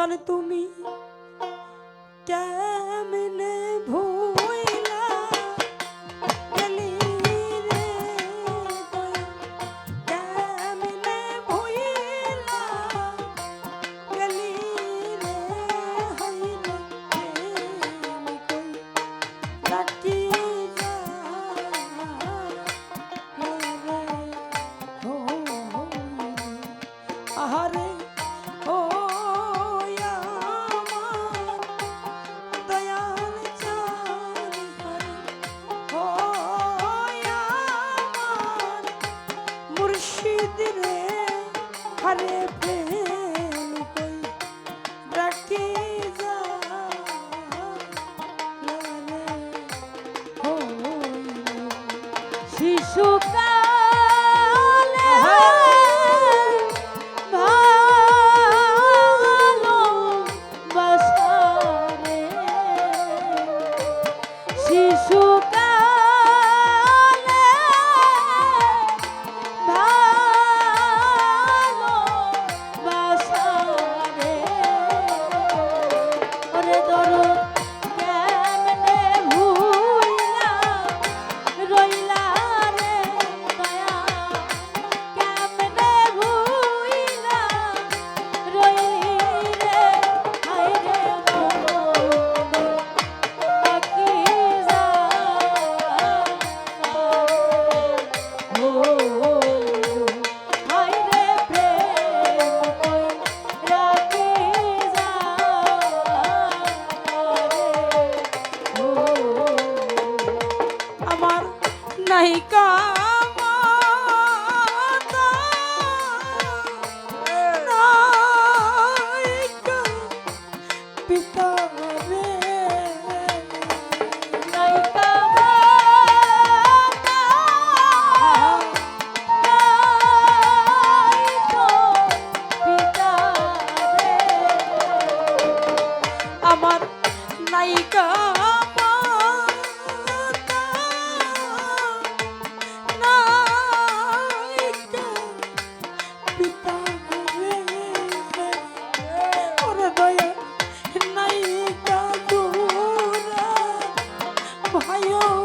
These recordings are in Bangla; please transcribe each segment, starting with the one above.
বাচ্চান তুমি শিশুকালে ভাইও রে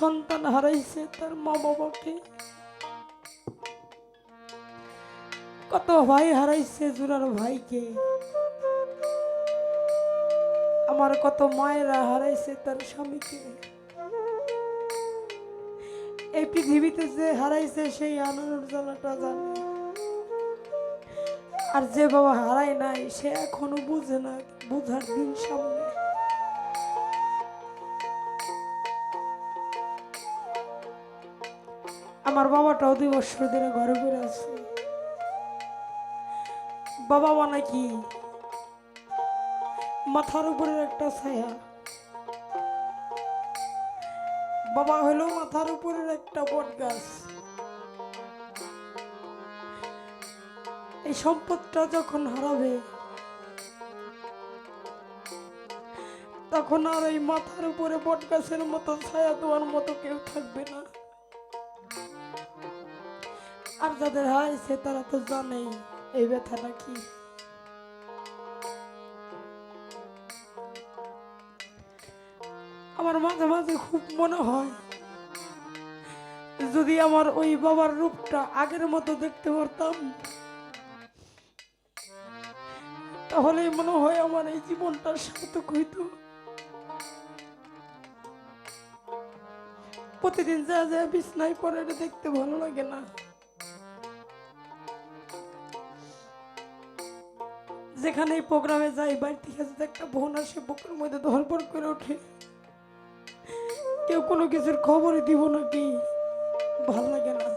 সন্তান হারাইছে তার মা বাবাকে কত ভাই হারাইছে জুরার ভাইকে। আমার কত মায়েরা হারাইছে তার স্বামীকে। এই পৃথিবীতে যে হারাইছে সেই আনন্দ জ্বালাটা জানে। আর যে বাবা হারায় নাই, সে এখনও বুঝে না, বুঝার দিন সামনে। আমার বাবাটাও দুই বছর ধরে ঘরে পড়ে আছে। বাবা মানে কি? মাথার উপরের একটা ছায়া। বাবা হলো মাথার উপরের একটা বট গাছ এই সম্পদটা যখন হারাবে, তখন আর এই মাথার উপরে বট গাছের মতো ছায়া দেওয়ার মতো কেউ থাকবে না। আর যাদের তারা তো এই আমার মাঝে মাঝে খুব মনে হয়, যদি আমার ওই বাবার রূপটা আগের মতো দেখতে পারতাম তাহলে মনে হয় আমার এই জীবনটা সার্থক হইতো। প্রতিদিন যা যা বিছনায় পরে দেখতে ভালো লাগে না। যেখানে এই প্রোগ্রামে যাই বাড়ি থেকে যদি একটা বোন আসে, বুকের মধ্যে ধরপড় করে ওঠে। কেউ কোনো কিছুর খবরই দিব নাকি ভালো লাগে না।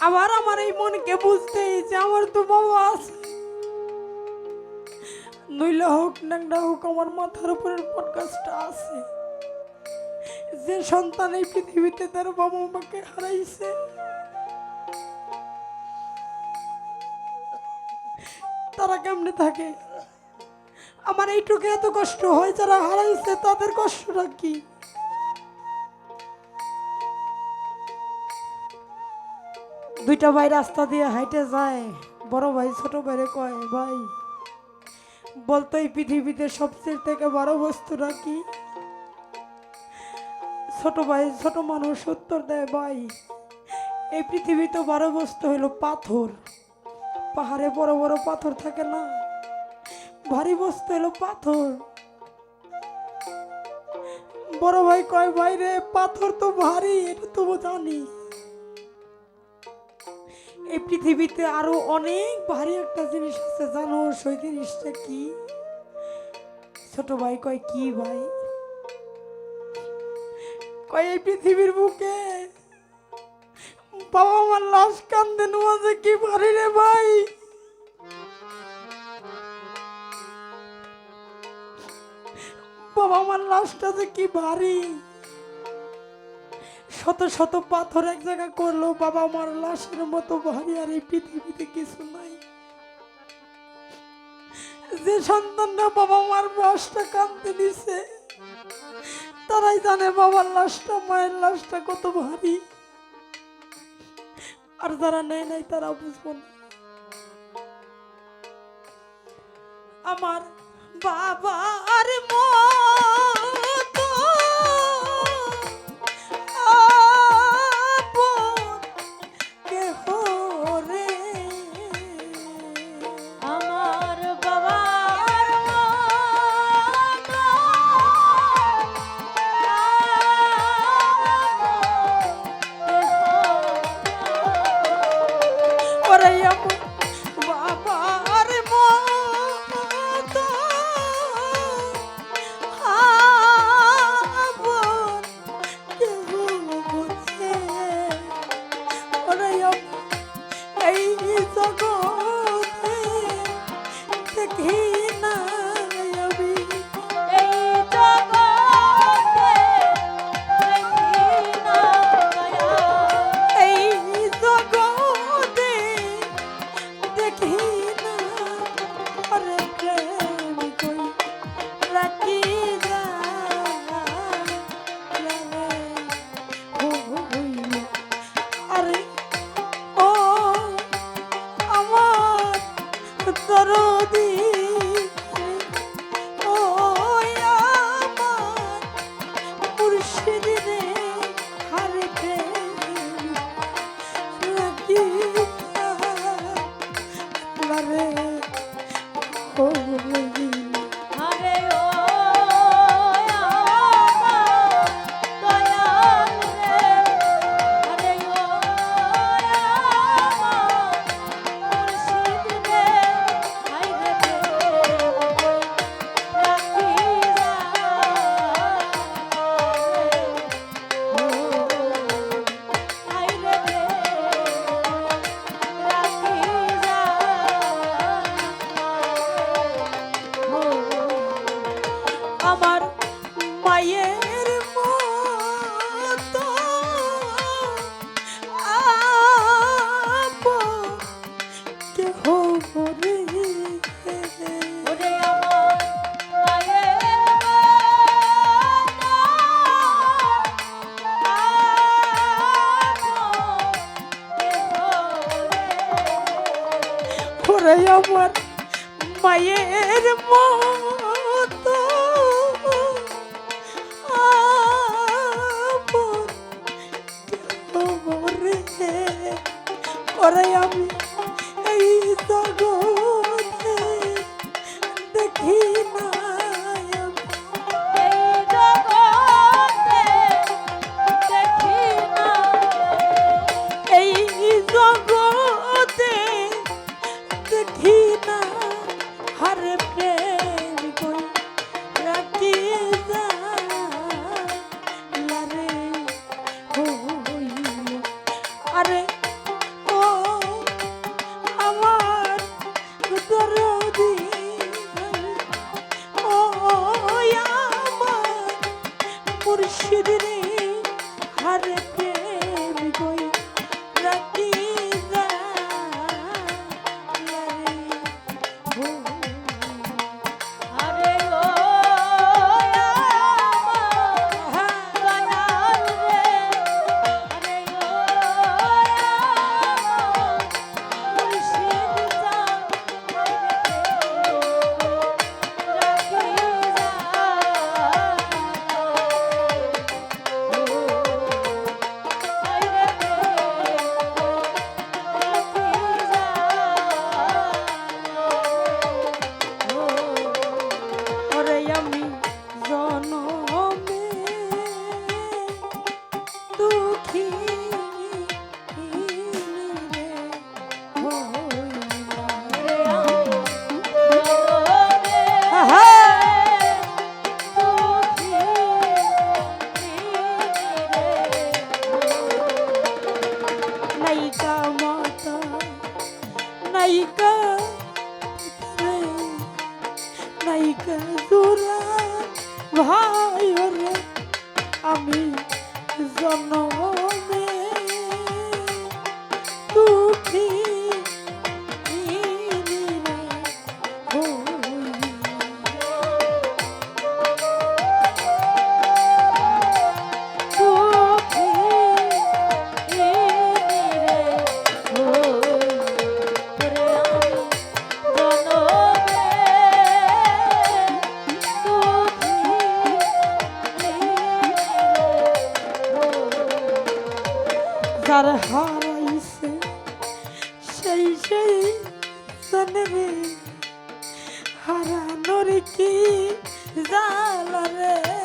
আবার আমার এই মনকে বুঝতে যে আমার তো বাবা আছে। নইলে হোক নাংডা হোক, আমার মাথার উপরের পডকাস্টটা আছে। যে সন্তান এই পৃথিবীতে তার বাবা মাকে হারাইছে তারা কেমনে থাকে? আমার এইটুকু এত কষ্ট হয়, যারা হারাইছে তাদের কষ্টটা কি? দুইটা ভাই রাস্তা দিয়ে হাইটে যায়, বড় ভাই ছোট ভাইরে কয়, ভাই, বলতো এই পৃথিবীতে সবচেয়ে থেকে বড় বস্তুটা কি? ছোট ভাই, ছোট মানুষ উত্তর দেয়, ভাই, এই পৃথিবীতে বড় বস্তু হলো পাথর। পাহাড়ে বড় বড় পাথর থাকে না? ভারী বস্তু হলো পাথর। বড় ভাই কয়, ভাই রে, পাথর তো ভারী, এটা তো জানি। এই পৃথিবীতে আরও অনেক ভারী একটা জিনিস আছে, জানো? সেই জিনিসটা কি? ছোট ভাই কয়, কি ভাই? কয়, এই পৃথিবীর বুকে বাবা আমার লাশ কান্দে নোয়াজে কি ভারী রে ভাই? আমার লাশটা যে কি ভারী। শত শত পাথর এক জায়গা করল, বাবা আমার লাশের মতো ভারী আর এই পৃথিবীতে কিছু নাই। যে সন্তানরা বাবা মার বয়সটা কাঁদতে দিছে, তারাই জানে বাবার লাশটা, মায়ের লাশটা কত ভারী। আর যারা নেয় নাই তারা বুঝব না। আমার বাবা আর তরদি আমার মায়ের মতো। আপন কেহ রে ওরে আমি হারানোর